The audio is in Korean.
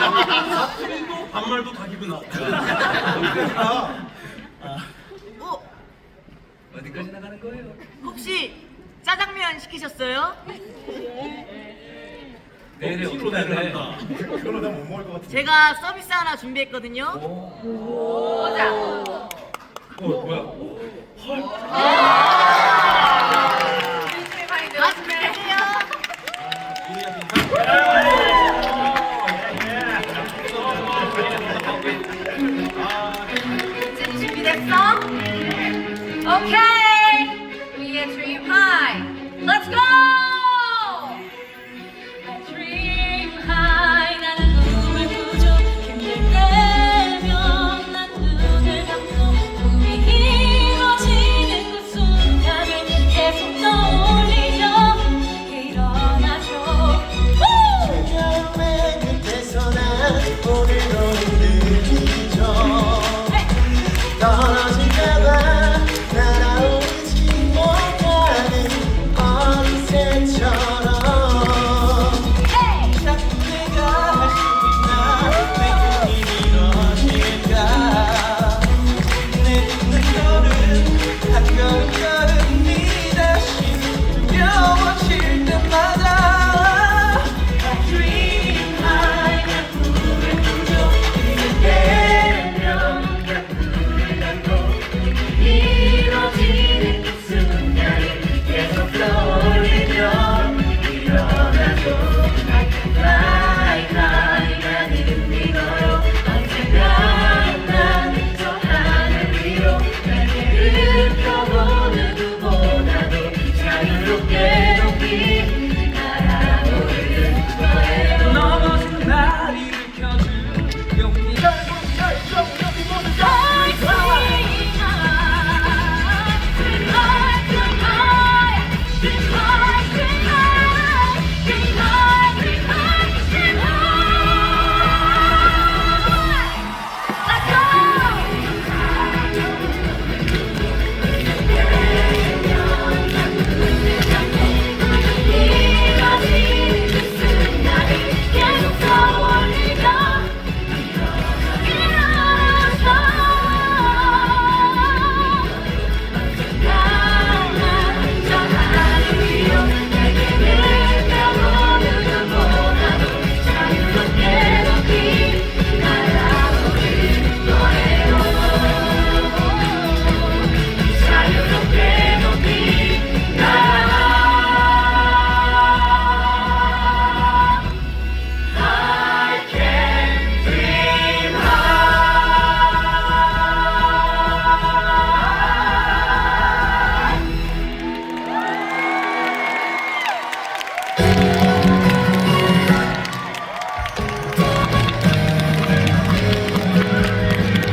사투리도 반말도 다 기분 나빠. 그러니까. 어, 어디까지 나가는 거예요? 혹시 짜장면 시키셨어요? 내일에 억지로 어떻게 내를 해? 한다. 그거는 내가 못 먹을 것 같은데. 제가 서비스 하나 준비했거든요. 어 뭐야? 맛